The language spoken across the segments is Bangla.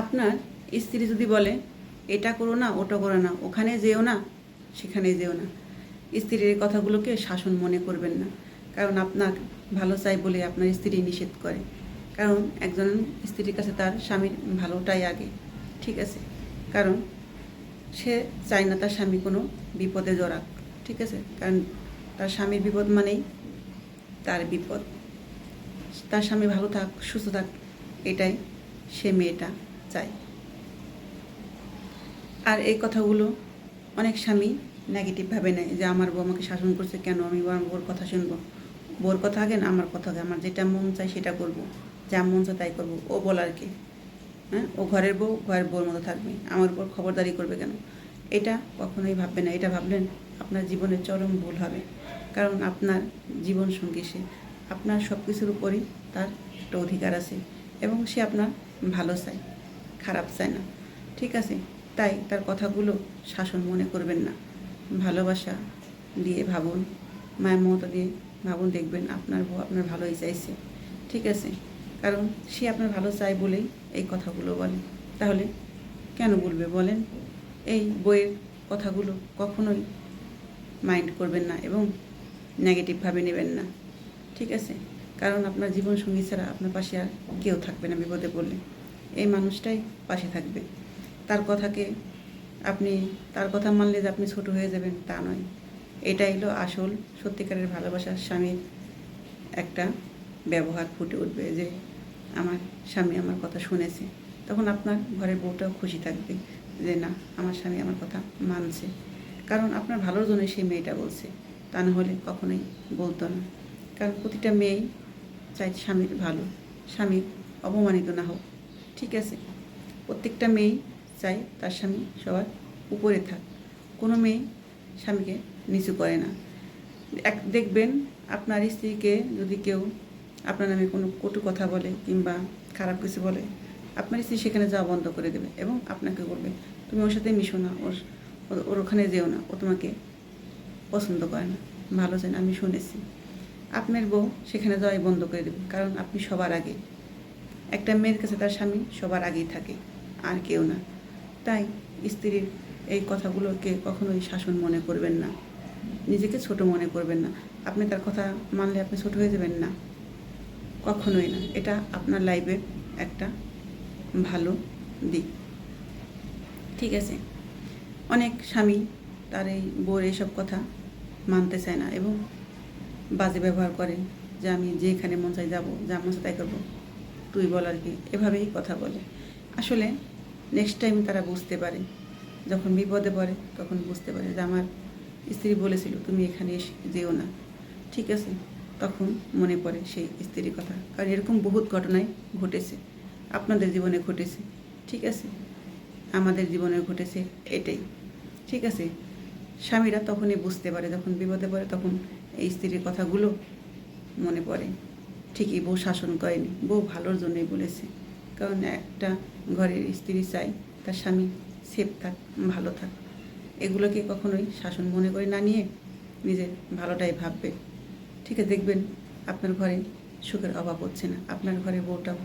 আপনার স্ত্রী যদি বলে, এটা করো না, ওটা করো না, ওখানে যেও না, সেখানে যেও না। স্ত্রীর কথাগুলোকে শাসন মনে করবেন না। কারণ আপনার ভালো চাই বলে আপনার স্ত্রী নিষেধ করে। কারণ একজন স্ত্রীর কাছে তার স্বামীর ভালোটাই আগে, ঠিক আছে? কারণ সে চায় না তার স্বামী কোনো বিপদে জড়াক, ঠিক আছে? কারণ তার স্বামীর বিপদ মানেই তার বিপদ। তার স্বামী ভালো থাক, সুস্থ থাক, এটাই সে মেয়েটা। চায় আর এই কথাগুলো অনেক স্বামী নেগেটিভভাবে নেয় যে, আমার বউ আমাকে শাসন করছে কেন? আমি বউর কথা শুনব। বউর কথা আগে না আমার কথা আগে? আমার যেটা মন চাই সেটা করব। যা মন চায় তাই করব। ও বলার কি। হ্যাঁ? ও ঘরের বউ, ঘরের বউর মতো থাকবে। আমার উপর খবরদারি করবে কেন? এটা কখনোই ভাববে না। এটা ভাবলেন আপনার জীবনের চরম ভুল হবে। কারণ আপনার জীবন সঙ্গী সে। আপনার সব কিছুর উপরই তার একটা অধিকার আছে এবং সে আপনার ভালো চায়। খারাপ চায় না। ঠিক আছে? তাই তার কথাগুলো শাসন মনে করবেন না। ভালোবাসা দিয়ে ভাবুন, মায়ের মমতা দিয়ে ভাবুন, দেখবেন আপনার বউ আপনার ভালোই চাইছে। ঠিক আছে? কারণ সে আপনার ভালো চায় বলেই এই কথাগুলো বলে। তাহলে কেন বলবে বলেন? এই বইয়ের কথাগুলো কখনোই মাইন্ড করবেন না এবং নেগেটিভভাবে নেবেন না। ঠিক আছে? কারণ আপনার জীবন সঙ্গী ছাড়া আপনার পাশে আর কেউ থাকবে না বিপদে পড়লে। এই মানুষটাই পাশে থাকবে। তার কথাকে আপনি, তার কথা মানলে যে আপনি ছোট হয়ে যাবেন তা নয়। এটাই হলো আসল, সত্যিকারের ভালোবাসার স্বামীর একটা ব্যবহার ফুটে উঠবে যে আমার স্বামী আমার কথা শুনেছে। তখন আপনার ঘরের বউটাও খুশি থাকবে যে না, আমার স্বামী আমার কথা মানছে। কারণ আপনার ভালোর জন্য সেই মেয়েটা বলছে। তা না হলে কখনোই বলতো না। কারণ প্রতিটা মেয়েই চাই স্বামীর ভালো। স্বামীর অপমানিত না হোক। ঠিক আছে। প্রত্যেকটা মেয়ে চাই তার স্বামী সবার উপরে থাক। কোনো মেয়ে স্বামীকে নিচু করে না। এক, দেখবেন আপনার স্ত্রীকে যদি কেউ আপনার নামে কোনো কটু কথা বলে কিংবা খারাপ কিছু বলে, আপনার স্ত্রী সেখানে যাওয়া বন্ধ করে দেবে এবং আপনাকে বলবে, তুমি ওর সাথে মিশো না, ওর, ওর- ওখানে যেও না, ও তোমাকে পছন্দ করে না। ভালো চান আমি শুনেছি। আপনার বউ সেখানে যাওয়াই বন্ধ করে দেবে, কারণ আপনি সবার আগে। একটা মেয়ের কাছে তার স্বামী সবার আগেই থাকে, আর কেউ না। তাই স্ত্রীর এই কথাগুলোকে কখনোই শাসন মনে করবেন না। নিজেকে ছোট মনে করবেন না। আপনি তার কথা মানলে আপনি ছোট হয়ে যাবেন না। কখনোই না। এটা আপনার লাইফের একটা ভালো দিক। ঠিক আছে? অনেক স্বামী তার এই বউর এইসব কথা মানতে চায় না এবং বাজে ব্যবহার করে যে আমি যেখানে মন চাই যাব, যা মন চাই তাই করব। তুই বল আর কি, এভাবেই কথা বলে। আসলে নেক্সট টাইম তারা বুঝতে পারে, যখন বিপদে পড়ে তখন বুঝতে পারে যে আমার স্ত্রী বলেছিল, তুমি এখানে এসে যেও না। ঠিক আছে? তখন মনে পড়ে সেই স্ত্রীর কথা। কারণ এরকম বহুত ঘটনাই ঘটেছে। আপনাদের জীবনে ঘটেছে। ঠিক আছে? আমাদের জীবনে ঘটেছে এটাই। ঠিক আছে? স্বামীরা তখনই বুঝতে পারে, যখন বিপদে পড়ে তখন এই স্ত্রীর কথাগুলো মনে পড়ে। ঠিকই বউ শাসন করেনি। বউ ভালোর জন্যই বলেছে। কারণ একটা ঘরের স্ত্রী চাই, তার স্বামী সেফ থাক, ভালো থাক। এগুলোকে কখনোই শাসন মনে করে না নিয়ে নিজের ভালোটাই ভাববে। ঠিক আছে, দেখবেন আপনার ঘরে সুখের অভাব হচ্ছে না। আপনার ঘরে বউটাও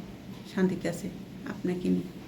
শান্তিতে আছে, আপনাকে নিয়ে।